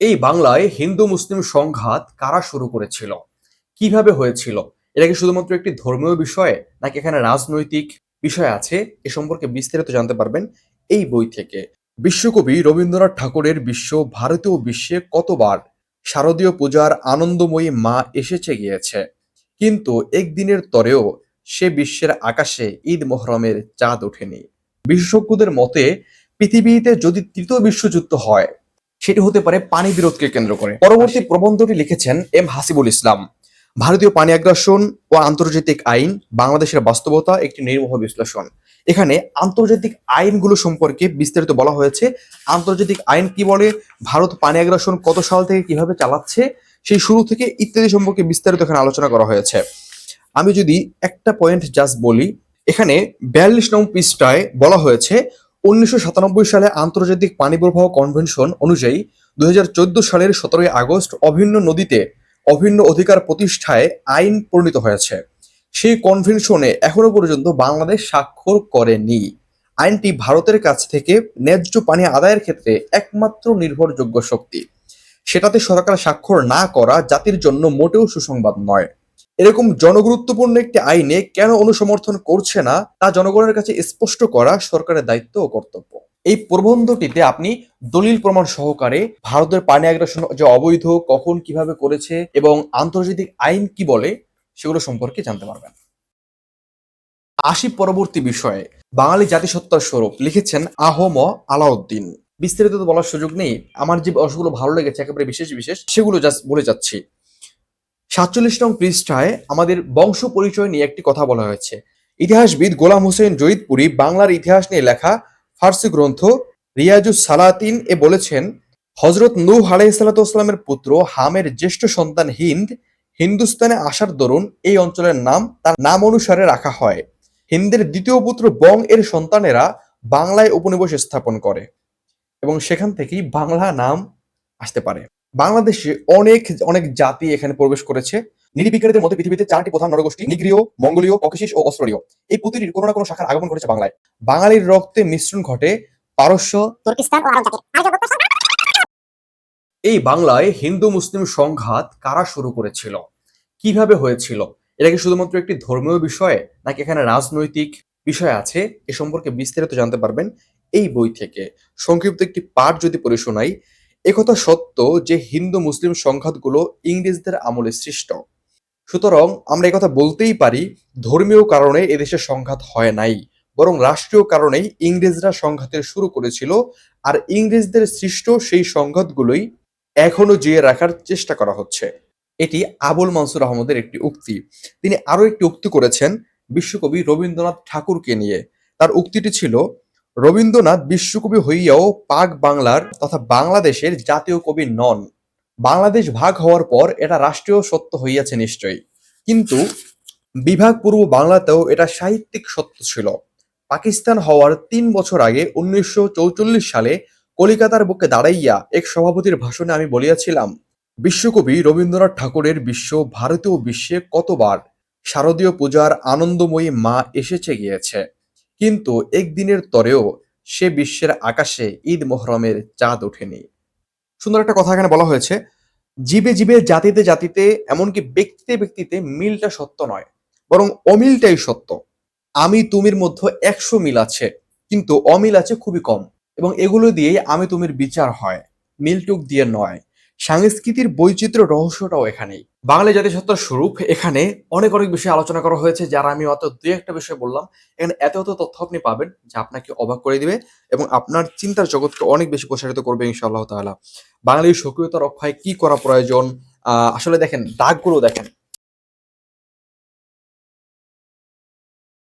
এই বাংলায় হিন্দু মুসলিম সংঘাত কারা শুরু করেছিল? কীভাবে হয়েছিল? এটা কি শুধুমাত্র একটি ধর্মীয় বিষয় নাকি এখানে রাজনৈতিক বিষয় আছে? এ সম্পর্কে বিস্তারিত জানতে পারবেন এই বই থেকে। বিশ্বকবি রবীন্দ্রনাথ ঠাকুরের বিশ্ব, ভারতীয় বিশ্বে কতবার শারদীয় পূজার আনন্দময়ী মা এসেছে গিয়েছে? কিন্তু একদিনের তরেও সে বিশ্বের আকাশে ঈদ মোহরমের চাঁদ ওঠেনি। বিশেষজ্ঞদের মতে, পৃথিবীতে যদি তৃতীয় বিশ্বযুদ্ধ হয় সেটি হতে পারে পানি বিরোধকে কেন্দ্র করে। পরবর্তী প্রবন্ধটি লিখেছেন এম হাসিবুল ইসলাম। ভারতীয় পানি আগ্রাসন ও আন্তর্জাতিক আইন বাংলাদেশের বাস্তবতা একটি নির্মোহ বিশ্লেষণ। এখানে আন্তর্জাতিক আইনগুলো সম্পর্কে বিস্তারিত বলা হয়েছে। আন্তর্জাতিক আইন কি বলে? ভারত পানি আগ্রাসন কত সাল থেকে কীভাবে চালাচ্ছে? সেই শুরু থেকে ইত্যাদি সম্পর্কে বিস্তারিত এখানে আলোচনা করা হয়েছে। আমি যদি একটা পয়েন্ট জাস্ট বলি এখানে বিয়াল্লিশ নং পৃষ্ঠায় বলা হয়েছে উনিশশো সাতানব্বই সালে আন্তর্জাতিক পানি প্রবাহ কনভেনশন অনুযায়ী দুই সালের সতেরোই আগস্ট অভিন্ন নদীতে অভিন্ন অধিকার প্রতিষ্ঠায় আইন পরিণত হয়েছে। সেই কনভেনশনে এখনও পর্যন্ত বাংলাদেশ স্বাক্ষর করেনি। আইনটি ভারতের কাছ থেকে ন্যায্য পানি আদায়ের ক্ষেত্রে একমাত্র নির্ভরযোগ্য শক্তি। সেটাতে সরকার স্বাক্ষর না করা জাতির জন্য মোটেও সুসংবাদ নয়। এরকম জনগুরুত্বপূর্ণ একটি আইনে কেন অনুসমর্থন করছে না, তা জনগণের কাছে স্পষ্ট করা সরকারের দায়িত্ব ও কর্তব্য। এই প্রবন্ধটিতে আপনি দলিল প্রমাণ সহকারে ভারতের পানি আগ্রাসন যে অবৈধ, কখন কীভাবে করেছে এবং আন্তর্জাতিক আইন কি বলে, সেগুলো সম্পর্কে জানতে পারবেন। আসি পরবর্তী বিষয়ে, বাঙালি জাতিসত্তার স্বরূপ লিখেছেন আহম আলাউদ্দিন। বিস্তারিত তো বলার সুযোগ নেই, আমার যে অংশগুলো ভালো লেগেছে, একেবারে বিশেষ বিশেষ, সেগুলো জাস্ট বলে যাচ্ছি। সাতচল্লিশ নং পৃষ্ঠায় আমাদের বংশ পরিচয় নিয়ে একটি কথা বলা হয়েছে। ইতিহাসবিদ গোলাম হোসেন জয়িদপুরি বাংলার ইতিহাস নিয়ে লেখা ফার্সি গ্রন্থ রিয়াজুস সালাতিন এ বলেছেন হজরত নূহ আলাইসালাতামের পুত্র হামের জ্যেষ্ঠ সন্তান হিন্দ, হিন্দুস্তানে আসার দরুন এই অঞ্চলের নাম তার নাম অনুসারে রাখা হয়। হিন্দের দ্বিতীয় পুত্র বং এর সন্তানেরা বাংলায় উপনিবেশ স্থাপন করে এবং সেখান থেকেই বাংলা নাম আসতে পারে। বাংলাদেশে অনেক অনেক জাতি এখানে প্রবেশ করেছে। নিরিবিকারীদের মধ্যে পৃথিবীতে চারটি প্রধান নরগোষ্ঠী নিগ্রীয় মঙ্গোলীয় ককেশিস ও অস্ট্রেলীয় এই প্রতিটির কোনো না কোনো শাখার আগমন ঘটেছে বাংলায়। বাঙালির রক্তে মিশ্রণ ঘটে পারস্য এই বাংলায় হিন্দু মুসলিম সংঘাত কারা শুরু করেছিল? কীভাবে হয়েছিল? এটা কি শুধুমাত্র একটি ধর্মীয় বিষয় নাকি এখানে রাজনৈতিক বিষয় আছে? এ সম্পর্কে বিস্তারিত জানতে পারবেন এই বই থেকে। সংক্ষিপ্ত একটি পাঠ যদি পড়ে শোনাই একথা সত্য যে হিন্দু মুসলিম সংঘাতগুলো ইংরেজদের আমলে সৃষ্ট। সুতরাং আমরা একথা বলতেই পারি, ধর্মীয় কারণে এদেশে সংঘাত হয় নাই, বরং রাষ্ট্রীয় কারণেই ইংরেজরা সংঘাতের শুরু করেছিল, আর ইংরেজদের সৃষ্ট সেই সংঘাতগুলোই এখনও জিয়ে রাখার চেষ্টা করা হচ্ছে। এটি আবুল মনসুর আহমদের একটি উক্তি। তিনি আরও একটি উক্তি করেছেন বিশ্বকবি রবীন্দ্রনাথ ঠাকুরকে নিয়ে। তার উক্তিটি ছিল রবীন্দ্রনাথ বিশ্বকবি হইয়াও পাক বাংলার তথা বাংলাদেশের জাতীয় কবি নন। বাংলাদেশ ভাগ হওয়ার পর এটা রাষ্ট্রীয় সত্য হইয়াছে নিশ্চয়ই। কিন্তু বিভাগ পূর্ব বাংলাতেও এটা সাহিত্যিক সত্য ছিল। পাকিস্তান হওয়ার তিন বছর আগে উনিশশো সালে কলিকাতার বুকে দাঁড়াইয়া এক সভাপতির ভাষণে আমি বলিয়াছিলাম, বিশ্বকবি রবীন্দ্রনাথ ঠাকুরের বিশ্ব, ভারতীয় বিশ্বে কতবার শারদীয় পূজার আনন্দময়ী মা এসেছে গিয়েছে? কিন্তু একদিনের তরেও সে বিশ্বের আকাশে ঈদ মোহরমের চাঁদ ওঠেনি। সুন্দর একটা কথা এখানে বলা হয়েছে, জীবে জীবে, জাতিতে জাতিতে, এমনকি ব্যক্তিতে ব্যক্তিতে মিলটা সত্য নয়, বরং অমিলটাই সত্য। আমি তুমির মধ্যে একশো মিল আছে, কিন্তু অমিল আছে খুবই কম, এবং এগুলো দিয়েই আমি তুমির বিচার হয়, মিলটুক দিয়ে নয়। সাংস্কৃতির বৈচিত্র্য রহস্যটাও এখানেই। বাঙালি জাতিসত্তার স্বরূপ এখানে অনেক অনেক বিষয়ে আলোচনা করা হয়েছে, যারা আমি অত দুই একটা বিষয় বললাম। এখানে এত এত তথ্য আপনি পাবেন যা আপনাকে অবাক করে দিবে এবং আপনার চিন্তার জগৎকে অনেক বেশি প্রসারিত করবে ইনশাআল্লাহ তাআলা। বাঙালির সক্রিয়তা রক্ষায় কি করা প্রয়োজন? আসলে দেখেন, দাগগুলো দেখেন।